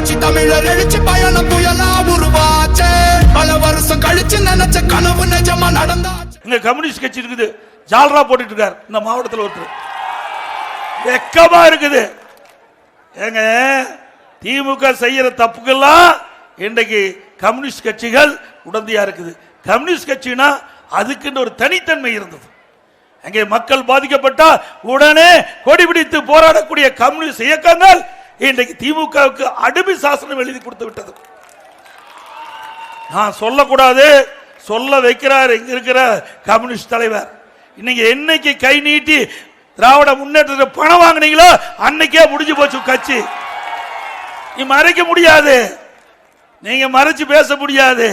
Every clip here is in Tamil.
புரட்சி தமிழர் எழுச்சி பயணம் புயலா உருவாச்சே. பல வருஷம் கழிச்சு நினைச்ச கனவு நிஜமா நடந்தாச்சு. இங்க கம்யூனிஸ்ட் கட்சி இருக்குது. ஜால்ரா போட்டுட்டு இருக்கார். இந்த மாவட்டத்தில் ஒருத்தர். வெக்கமா இருக்குது. ஏங்க திமுக செய்யற தப்புக்கெல்லாம் இன்றைக்கு கம்யூனிஸ்ட் கட்சிகள் உடந்தையா இருக்குது. கம்யூனிஸ்ட் கட்சினா அதுக்குன்னு ஒரு தனித்தன்மை இருந்தது. அங்கே மக்கள் பாதிக்கப்பட்டால் உடனே கொடி பிடித்து போராடக்கூடிய கம்யூனிஸ்ட் இயக்கங்கள் இன்றைக்கு திமுகவுக்கு அடிமை சாசனம் எழுதி கொடுத்து விட்டது. நான் சொல்லக்கூடாது சொல்ல வைக்கிறார் இங்க இருக்கிற கம்யூனிஸ்ட் தலைவர். இன்னைக்கு என்னைக்கு கை நீட்டி திராவிட முன்னேற்றத்தை பணம் வாங்குனீங்களோ அன்னைக்கே முடிஞ்சு போச்சு கட்சி. நீ மறைக்க முடியாது. நீங்க மறைச்சு பேச முடியாது.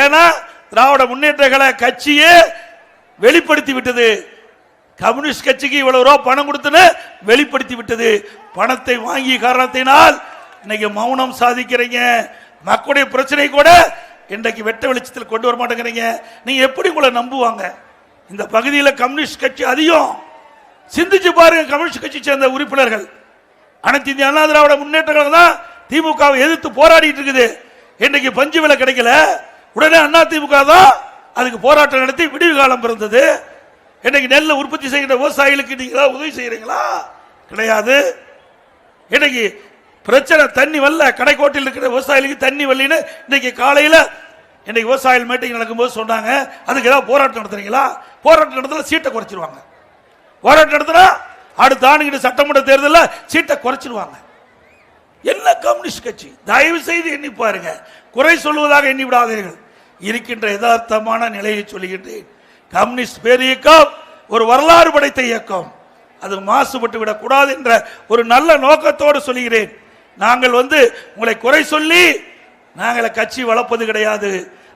ஏன்னா திராவிட முன்னேற்ற கட்சியே வெளிப்படுத்தி விட்டது. கம்யூனிஸ்ட் கட்சிக்கு இவ்வளவு ரூபா பணம் கொடுத்துன்னு வெளிப்படுத்தி விட்டது. பணத்தை வாங்கிய காரணத்தினால் இன்னைக்கு மௌனம் சாதிக்கிறீங்க. மக்களுடைய பிரச்சனை கூட இன்றைக்கு வெட்ட வெளிச்சத்தில் கொண்டு வர மாட்டேங்கிறீங்க. நீங்க எப்படி உங்களை நம்புவாங்க? இந்த பகுதியில் கம்யூனிஸ்ட் கட்சி அதிகம். சிந்திச்சு பாருங்க கம்யூனிஸ்ட் கட்சி சேர்ந்த உறுப்பினர்கள். அனைத்து இந்திய அண்ணா திராவிட முன்னேற்றங்கள் தான் திமுகவை எதிர்த்து போராடிட்டு இருக்குது. இன்றைக்கு பஞ்சு விலை கிடைக்கல. உடனே அண்ணா திமுக தான் அதுக்கு போராட்டம் நடத்தி விடிவு காலம் பிறந்தது. இன்னைக்கு நெல்லை உற்பத்தி செய்கிற விவசாயிகளுக்கு நீங்கள் உதவி செய்கிறீங்களா கிடையாது. இன்னைக்கு பிரச்சனை தண்ணி வரல கடைக்கோட்டில் இருக்கிற விவசாயிகளுக்கு தண்ணி வரலின்னு இன்னைக்கு காலையில் இன்னைக்கு விவசாயிகள் மீட்டிங் நடக்கும்போது சொன்னாங்க. அதுக்கு ஏதாவது போராட்டம் நடத்துறீங்களா? போராட்டம் நடத்தல சீட்டை குறைச்சிருவாங்க. போராட்டம் நடத்தினா அடுத்த ஆண்டுகிட்ட சட்டமன்ற தேர்தலில் சீட்டை குறைச்சிருவாங்க. என்ன கம்யூனிஸ்ட் கட்சி? தயவு செய்து எண்ணி பாருங்க. குறை சொல்வதாக எண்ணி விடாதீர்கள். இருக்கின்ற யதார்த்தமான நிலையை சொல்லுகின்றேன். கம்யூனிஸ்ட் பேரியக்கம் ஒரு வரலாறு படைத்த இயக்கம். அது மாசுபட்டு விடக்கூடாது என்ற ஒரு நல்ல நோக்கத்தோடு சொல்கிறேன். நாங்கள் வந்து உங்களை குறை சொல்லி நாங்கள் கட்சி வளர்ப்பது கிடையாது.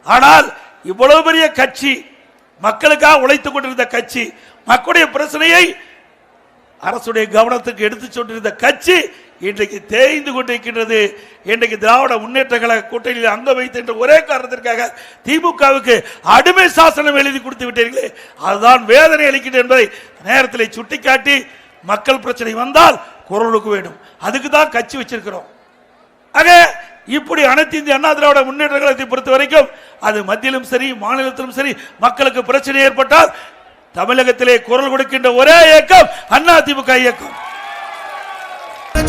ஆனால் இவ்வளவு பெரிய கட்சி மக்களுக்காக உழைத்துக் கொண்டிருந்த கட்சி மக்களுடைய பிரச்சனையை அரசுடைய கவனத்துக்கு எடுத்து சொல்லிருந்த கட்சி இன்றைக்கு தேய்ந்து கொண்டிருக்கின்றது. இன்றைக்கு திராவிட முன்னேற்ற கழக கூட்டணியில் அங்க வைத்திருந்த ஒரே காரணத்திற்காக திமுகவுக்கு அடிமை சாசனம் எழுதி கொடுத்து விட்டீர்களே. அதுதான் வேதனை அளிக்கின்றது என்பதை நேரத்தில் சுட்டிக்காட்டி மக்கள் பிரச்சனை வந்தால் குரலுக்கு வேண்டும். அதுக்கு தான் கட்சி வச்சிருக்கிறோம். ஆக இப்படி அனைத்து இந்திய அண்ணா திராவிட முன்னேற்ற கழகத்தை பொறுத்த வரைக்கும் அது மத்தியிலும் சரி மாநிலத்திலும் சரி மக்களுக்கு பிரச்சனை ஏற்பட்டால் தமிழகத்திலே குரல் கொடுக்கின்ற ஒரே இயக்கம் அண்ணா திமுக இயக்கம்.